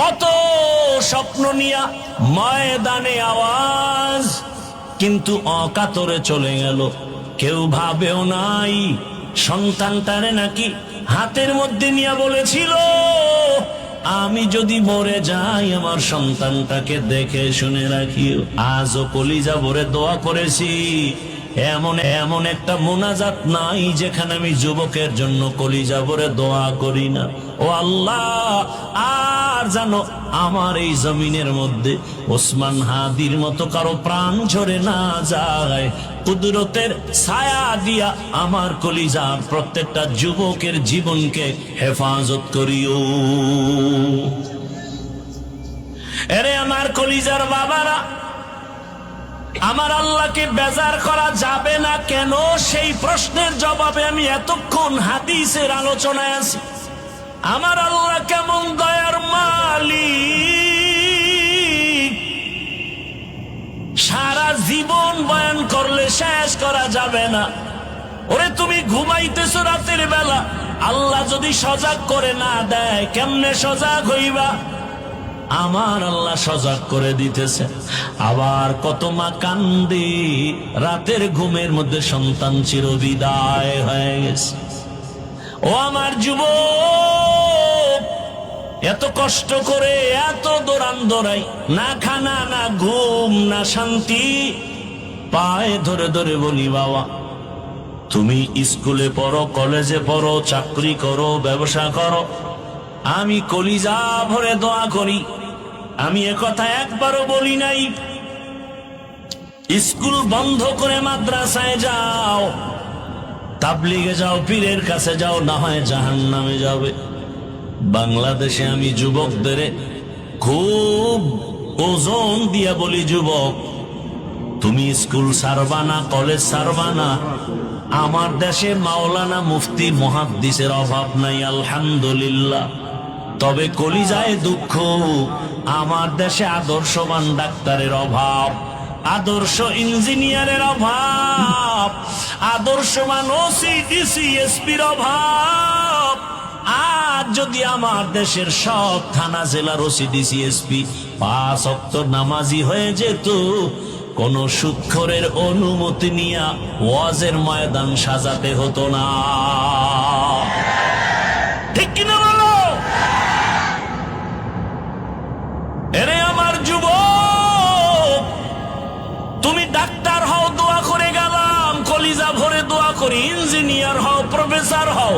কত স্বপ্ন নিয়া ময়দানে আওয়াজ, কিন্তু অকাতরে চলে গেল। কেউ ভাবেও নাই, সন্তানটারে নাকি হাতের মধ্যে নিয়ে বলেছিল, আমি যদি মরে যাই, আমার সন্তানটাকে দেখে শুনে রাখিও। আজও কলিজা ভরে দোয়া করেছি এমন এমন একটা মোনাজাত নাই যেখানে আমি যুবকের জন্য কলিজা ভরে দোয়া করি না। ও আল্লাহ, আর জানো, আমার এই জমিনের মধ্যে ওসমান হাদির মতো কারও প্রাণ ঝরে না যায়। কুদরতের ছায়া দিয়া আমার কলিজার প্রত্যেকটা যুবকের জীবনকে হেফাজত করিও। এরে আমার কলিজার বাবারা আমার আল্লাহকে বেজার করা যাবে না কেন? সেই প্রশ্নের জবাবে আমি এতক্ষণ হাদিসের আলোচনায় আছি। আমার আল্লাহ কেমন দয়ার মালিক। সারা জীবন বয়ান করলে শেষ করা যাবে না। ওরে, তুমি ঘুমাইতেছ রাতের বেলা। আল্লাহ যদি সজাগ করে না দেয়, কেমনে সজাগ হইবা? আমার আল্লাহ সজাগ করে দিতেছে। আবার কত মা কান্দি রাতের ঘুমের মধ্যে সন্তান চির বিদায় হয়ে গেছে। ও আমার যুব এত কষ্ট করে, এত দৌড়ান দৌড়াই না খানা, না ঘুম, না শান্তি, পায়ে ধরে ধরে বলি, বাবা, তুমি স্কুলে পড়ো, কলেজে পড়ো, চাকরি করো, ব্যবসা করো, আমি কলিজা ভরে দোয়া করি। আমি কথা একবারও বলি নাই। স্কুল বন্ধ করে মাদ্রাসায় যাও। তাবলিগে যাও, পীরের কাছে যাও, না হয় জাহান নামে যাবে। বাংলাদেশে আমি যুবকদের খুব ওজন দিয়া বলি, যুবক, তুমি স্কুল সারবা না, কলেজ সারবা না। আমার দেশে মাওলানা মুফতি মহাদ্দিসের অভাব নাই, আলহামদুলিল্লাহ। তবে কলিজায় দুঃখ, আমার দেশে আদর্শবান ডাক্তারের অভাব, আদর্শ ইঞ্জিনিয়ারের অভাব, আদর্শবান ওসি, ডিসি, এসপির অভাব। আর যদি আমার দেশের সব থানা জেলার ওসি, ডিসি, এসপি পাঁচ অক্ত নামাজি হয়ে যেত, কোন সুক্ষরের অনুমতি নিয়া ওয়াজের ময়দান সাজাতে হতো না। প্রফেসর হও